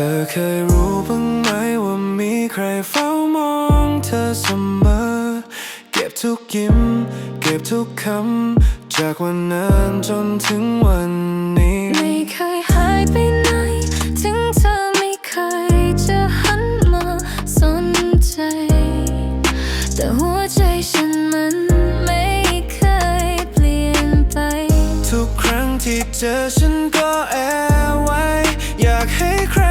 ธอเคยรู้บ้างไหมว่ามีใครเฝ้ามองเธอเสมอ เก็บทุกยิ้ม เก็บทุกคำ จากวันนั้นจนถึงวันนี้ ไม่เคยหายไปไหน ถึงเธอไม่เคยจะหันมาสนใจ แต่หัวใจฉันมันไม่เคยเปลี่ยนไป ทุกครั้งที่เจอฉันก็แอบไว้ อยากให้ใคร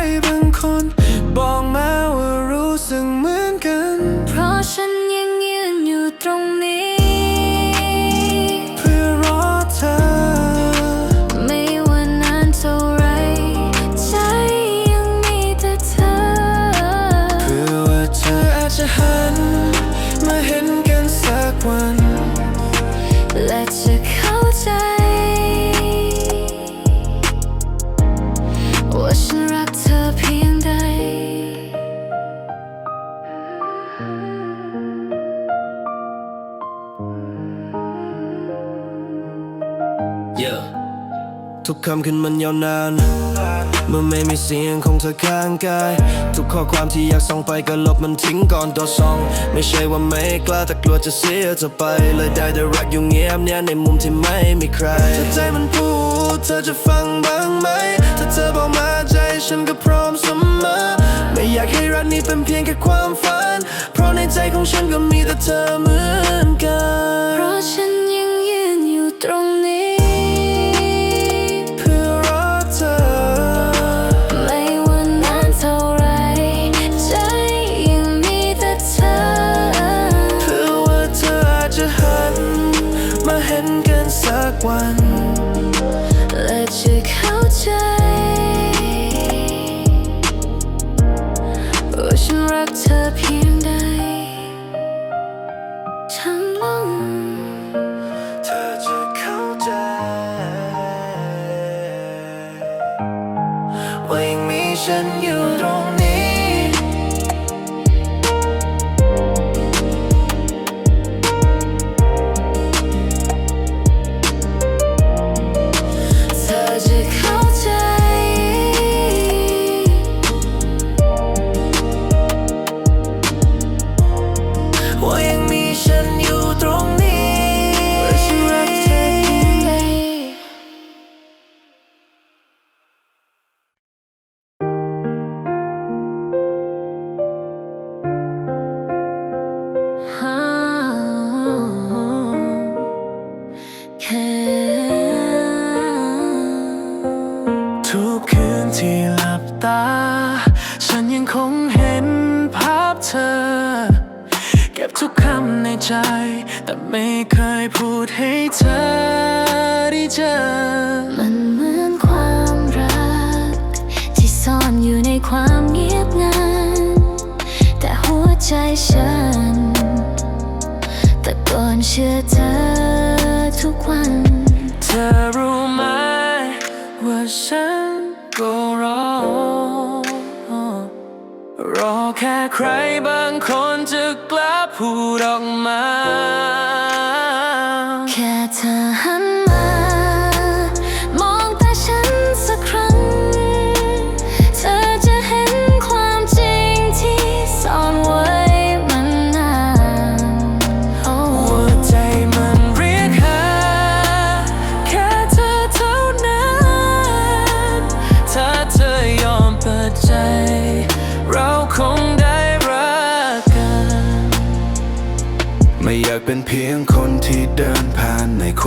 Yeah ทุกคำขึ้นมันยาวนาน เมื่อไม่มีเสียงของเธอข้างกาย ทุกข้อความที่อยากส่องไปก็ลบมันทิ้งก่อนตัวส่อง ไม่ใช่ว่าไม่กล้าแต่กลัวจะเสียเธอไป เลยได้แต่รักอยู่เงียบเนี่ยในมุมที่ไม่มีใครถ้าใจมันพูดเธอจะฟังบ้างไหม ถ้าเธอบอกมาใจฉันก็พร้อมเสมอ ไม่อยากให้รักนี้เป็นเพียงแค่ความฝัน เพราะในใจของฉันก็มีแต่เธอเหมือนกันเพราะฉัน ใจ แต่ไม่เคยพูดให้เธอได้เจอ มันเหมือนความรัก ที่ซ่อนอยู่ในความเงียบงัน แต่หัวใจฉันแต่ก่อนเชื่อเธอทุกวัน เธอรู้ไหมว่าฉันก็รอ รอแค่ใครบางคนจะ พูดออกมา แค่เธอหัน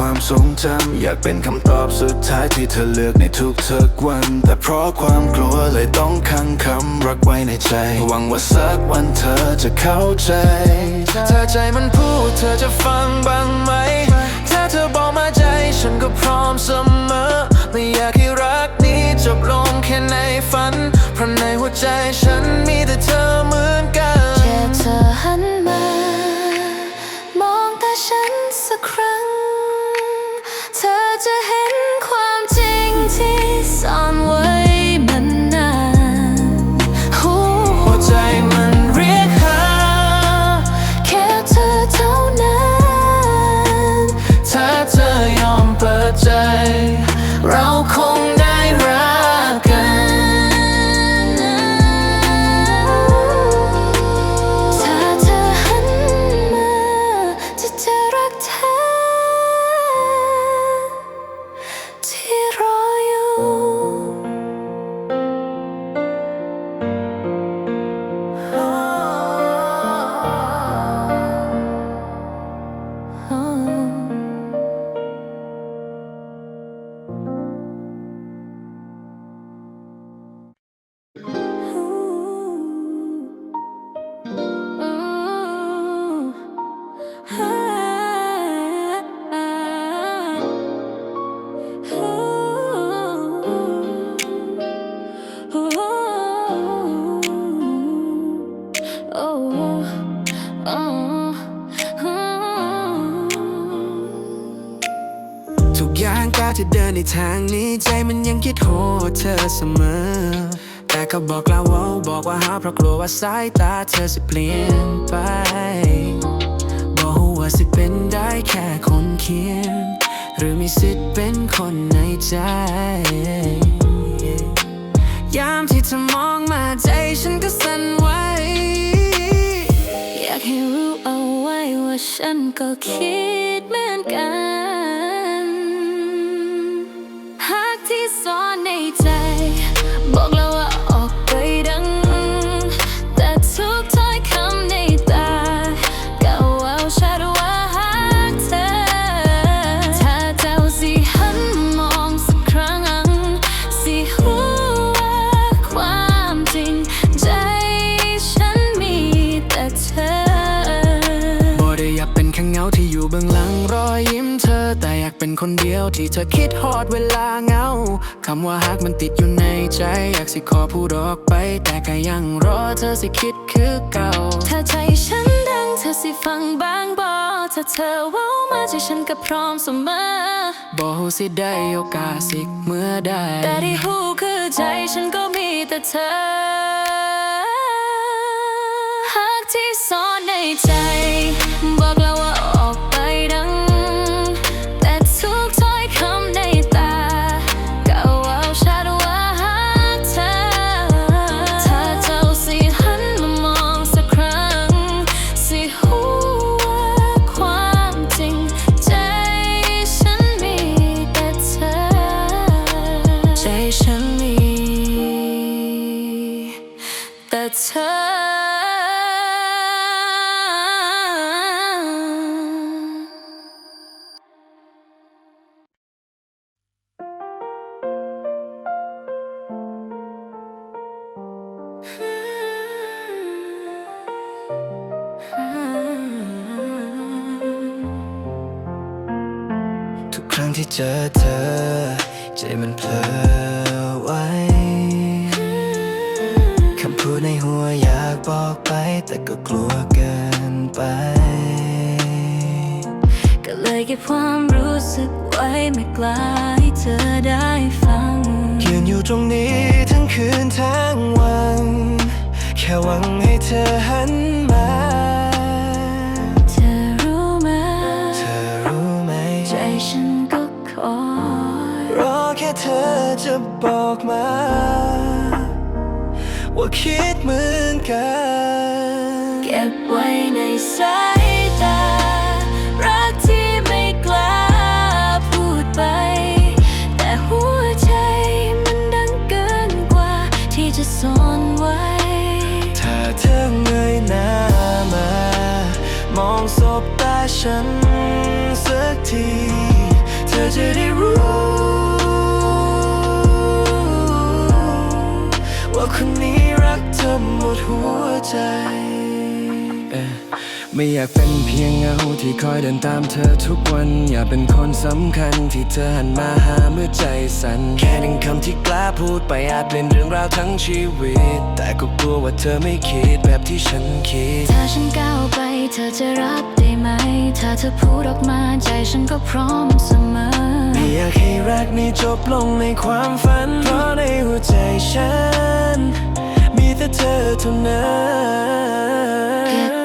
ความทรงจำอยากเป็นคำตอบสุดท้ายที่เธอเลือกในทุกทุกวัน แต่เพราะความกลัวเลยต้องขังคำรักไว้ในใจ หวังว่าสักวันเธอจะเข้าใจ ถ้าใจมันพูดเธอจะฟังบ้างไหม ถ้าเธอบอกมาใจฉันก็พร้อมเสมอ ไม่อยากให้รักนี้จบลงแค่ในฝัน เพราะในหัวใจฉันมีแต่เธอเหมือนกัน แค่เธอหันมามองตาฉันสักครั้ง จะเห็นความจริงที่ซ่อนไว้มันนานหูหัวใจมันเรียกหา แค่เธอเท่านั้น ถ้าเธอยอมเปิดใจ เรา เขาบอกเราว่าบอกว่าหาเพราะกลัวว่าสายตาเธอจะเปลี่ยนไป บอกว่าสิเป็นได้แค่คนเขียน หรือมีสิทธิ์เป็นคนในใจ ยามที่เธอมองมาใจฉันก็สั่นไหว อยากให้รู้เอาไว้ว่าฉันก็คิด เบื้องหลังรอยยิ้มเธอ แต่อยากเป็นคนเดียวที่เธอคิดฮอดเวลาเหงาคำว่าฮักมันติดอยู่ในใจ อยากสิขอพูดออกไป แต่ก็ยังรอเธอสิคิดคือเก่า ถ้าใจฉันดังเธอสิฟังบ้างบอถ้าเธอเว้ามาใจฉันก็พร้อมเสมอบ่ฮู้สิได้โอกาสสิเมื่อใดแต่ที่หูคือใจฉันก็มีแต่เธอหากที่ซ่อนในใจ บอกแล้วว่า รั้งที่เจอเธอ ใจมันเพลอไว้ คำพูดในหัวอยากบอกไป แต่ก็กลัวเกินไป ก็เลยเก็บความรู้สึกไว้ไม่กล้าให้เธอได้ฟังยืนอยู่ตรงนี้ทั้งคืนทั้งวัน แค่หวังให้เธอหัน เธอจะบอกมา ว่าคิดเหมือนกัน เก็บไว้ในสายตา รักที่ไม่กล้าพูดไป แต่หัวใจมันดังเกินกว่าที่จะซ่อนไว้ ถ้าเธอเงยหน้ามา มองสบตาฉันสักที เธอจะได้รู้ ไม่อยากเป็นเพียงเงาที่คอยเดินตามเธอทุกวัน อยากเป็นคนสำคัญที่เธอหันมาหาเมื่อใจสั่นแค่หนึ่งคำที่กล้าพูดไปอาจเปลี่ยนเรื่องราวทั้งชีวิต แต่ก็กลัวว่าเธอไม่คิดแบบที่ฉันคิด ถ้าฉันก้าวไปเธอจะรับได้ไหม ถ้าเธอพูดออกมาใจฉันก็พร้อมเสมอ ไม่อยากให้รักนี้จบลงในความฝัน เพราะในหัวใจฉัน มีแต่เธอเท่านั้น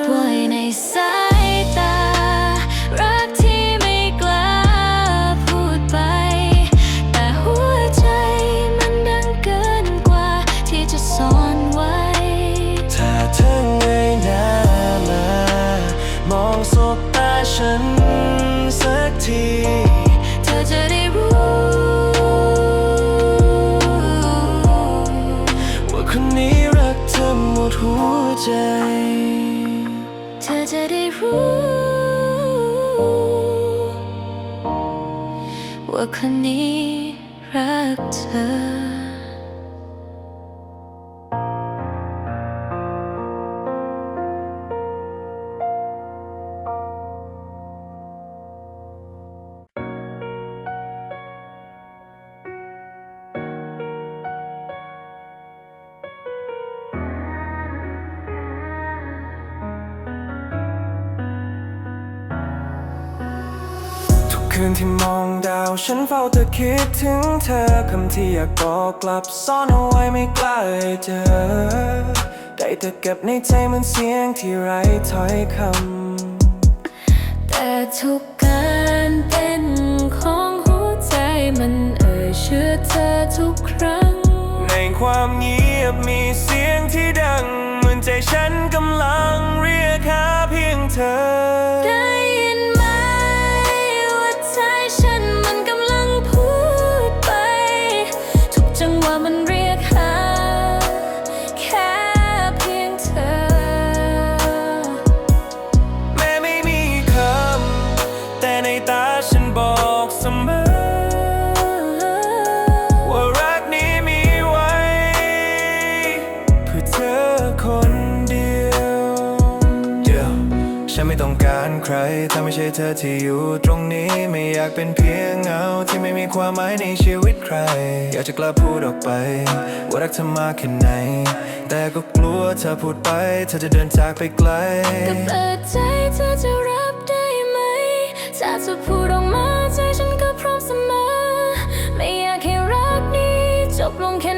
ใจ เธอจะได้รู้ ว่าคนนี้ คืนที่มองดาว ฉันเฝ้าแต่คิดถึงเธอคำที่อยากบอกกลับซ่อนเอาไว้ไม่กล้าเอ่ยเจอ ได้แต่เก็บในใจเหมันเสียงที่ไร้ถ้อยคำ แต่ทุกการเต้นของหัวใจมันเอ่ยชื่อเธอทุกครั้ง ในความเงียบมี ถ้าไม่ใช่เธอที่อยู่ตรงนี้ไม่อยากเป็นเพียงเงาที่ไม่มีความหมายในชีวิตใคร อยากจะกล้าพูดออกไป ว่ารักเธอมากแค่ไหน แต่ก็กลัวเธอพูดไป เธอจะเดินจากไปไกลก็เปิดใจเธอจะรับได้ไหมถ้าจะพูดออกมาใจฉันก็พร้อมเสมอ ไม่อยากให้รักนี้จบลงแค่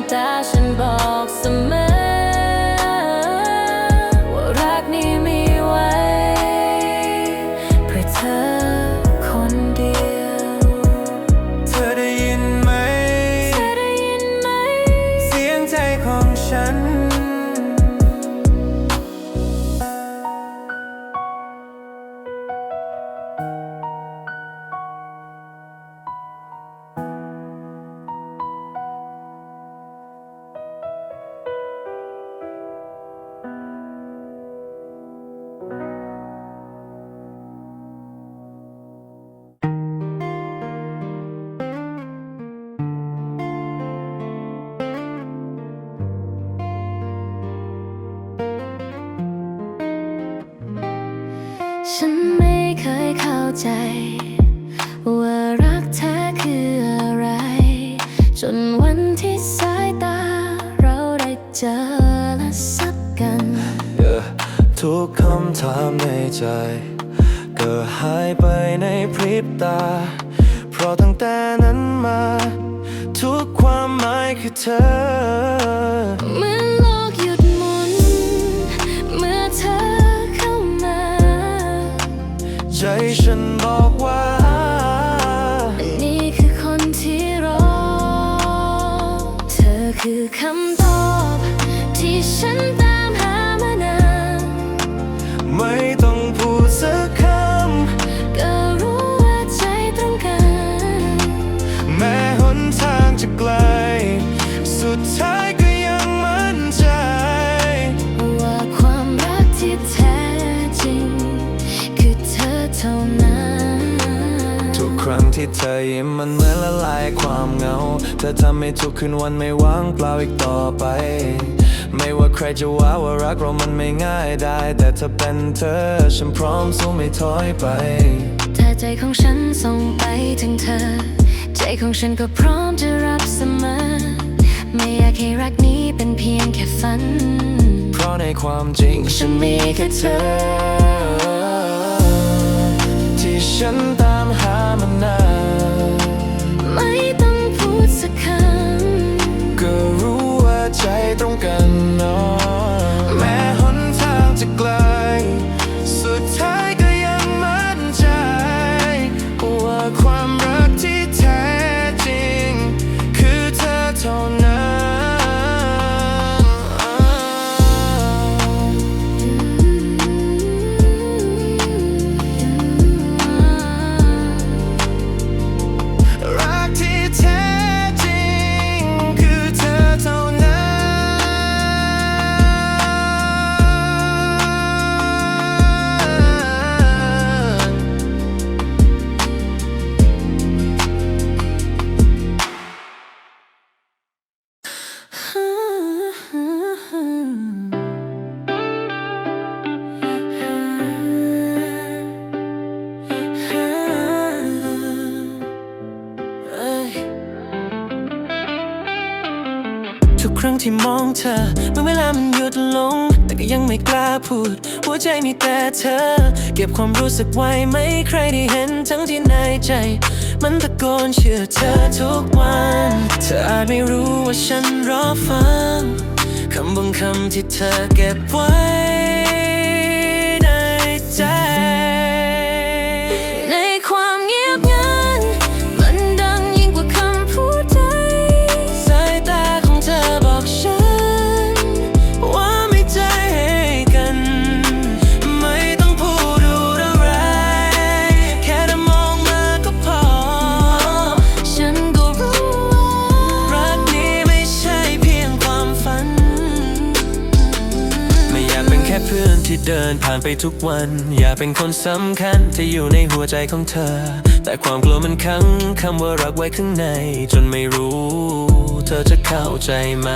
ำแต่ใฉันไม่เคยเข้าใจ ว่ารักแท้คืออะไร จนวันที่สายตาเราได้เจอและสับกัน Yeah ทุกคำถามในใจ ก็หายไปในพริบตา เพราะตั้งแต่นั้นมา ทุกความหมายคือเธอ ทุกครั้งที่เธอยิ้มมันเหมือนละลายความเหงา เธอทำให้ทุกคืนวันไม่ว่างเปล่าอีกต่อไป ไม่ว่าใครจะว่าว่ารักเรามันไม่ง่ายได้ แต่ถ้าเป็นเธอ ฉันพร้อมสู้ไม่ถอยไป ถ้าใจของฉันส่งไปถึงเธอ ใจของฉันก็พร้อมจะรับเสมอ ไม่อยากให้รักนี้เป็นเพียงแค่ฝัน เพราะในความจริงฉันมีแค่เธอ ที่ฉันตาม หามานานไม่ต้องพูดสักคำก็รู้ว่าใจตรงกันเนาะ ที่มองเธอเมื่อเวลามันหยุดลง แต่ก็ยังไม่กล้าพูด หัวใจมีแต่เธอ เก็บความรู้สึกไว้ไม่ใครได้เห็นทั้งที่ในใจ มันตะโกนเชื่อเธอทุกวัน เธออาจไม่รู้ว่าฉันรอฟังคำบางคำที่เธอเก็บไว้ ดินผ่านไปทุกวัน อยากเป็นคนสำคัญที่อยู่ในหัวใจของเธอ แต่ความกลัวมันขังคำว่ารักไว้ข้างใน จนไม่รู้ เธอจะเข้าใจไหม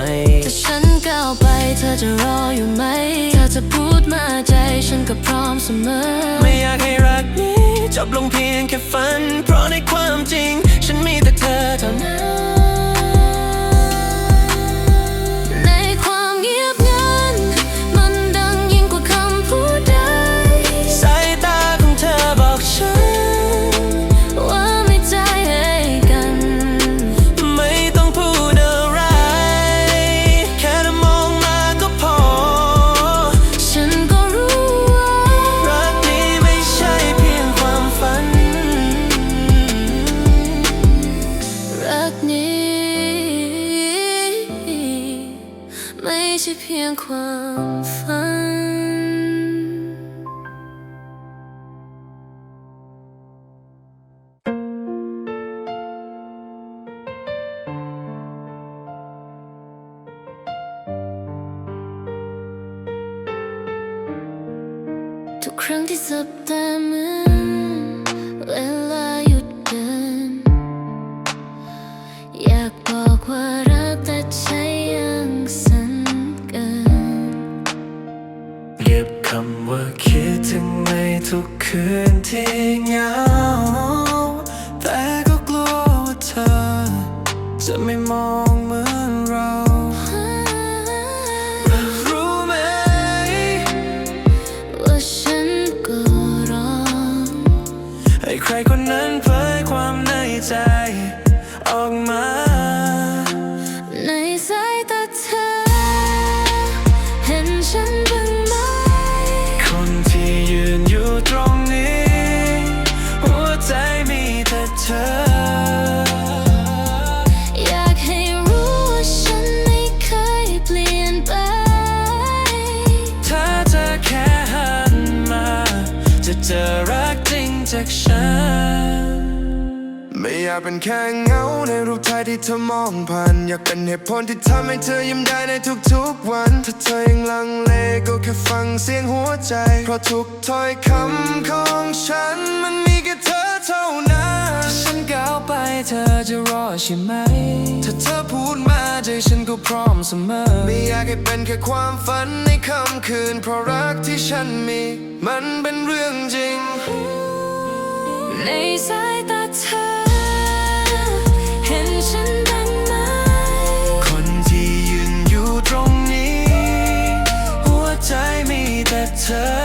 ถ้าฉันก้าวไปเธอจะรออยู่ไหม ถ้าจะพูดมาใจฉันก็พร้อมเสมอ ไม่อยากให้รักนี้จบลงเพียงแค่ฝัน เพราะในความจริง ฉันมีแต่เธอเท่านั้น งความฝัน ทุกครั้งที่สับตาม อยากเป็นแค่เงาในรูปถ่ายที่เธอมองผ่านอยากเป็นเหตุผลที่ทำให้เธอยิ้มได้ในทุกๆวัน ถ้าเธอยังลังเลก็แค่ฟังเสียงหัวใจ เพราะทุกถ้อยคำของฉันมันมีแค่เธอเท่านั้น ถ้าฉันก้าวไปเธอจะรอใช่ไหม ถ้าเธอพูดมาใจฉันก็พร้อมเสมอ ไม่อยากให้เป็นแค่ความฝันในค่ำคืน เพราะรักที่ฉันมี มันเป็นเรื่องจริง ในสายตาเธอ เห็นฉันบ้างไหม คนที่ยืนอยู่ตรงนี้ หัวใจมีแต่เธอ